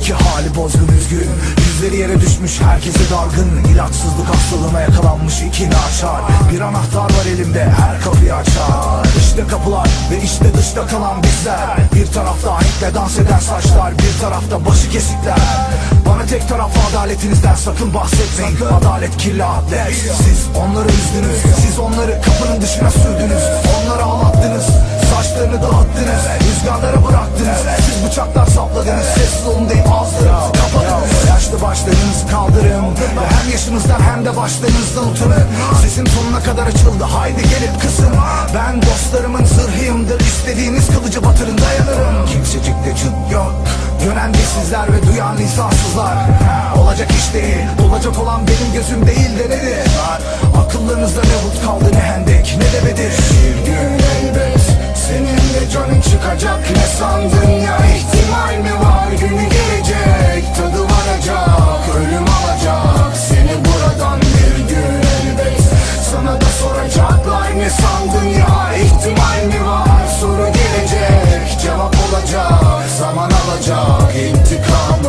iki hali bozgun üzgün. Yüzleri yere düşmüş herkese dargın. İlaçsızlık hastalığına yakalanmış iki naçar. Bir anahtar var elimde her kapıyı açar. İşte kapılar ve işte dışta kalan bizler. Bir tarafta ahenkle dans eden saçlar Bir tarafta başı kesikler. Bana tek taraf adaletinizden sakın bahsetmeyin. Adalet kirli adres Siz onları üzdünüz. Siz onları kapının dışına sürdünüz. Onları ağlattınız. Saçlarını dağıttınız. Rüzgarlara bıraktınız. Siz bıçaklar sapladınız. Sessiz olun ağaçlarınızı kaldırın Ve hem yaşınızdan hem de başlarınızdan utanın. Sesim sonuna kadar açıldı haydi gelip kısın. Ben dostlarımın zırhıyımdır istediğiniz kılıcı batırın dayanırım. Kimsecikte cıt yok Gören dilsizler ve duyan insansızlar. Olacak iş değil Olacak olan benim gözüm değil de nedir? Kızacaklar ne sandın ya ihtimal mi var? Soru gelecek cevap olacak Zaman alacak intikam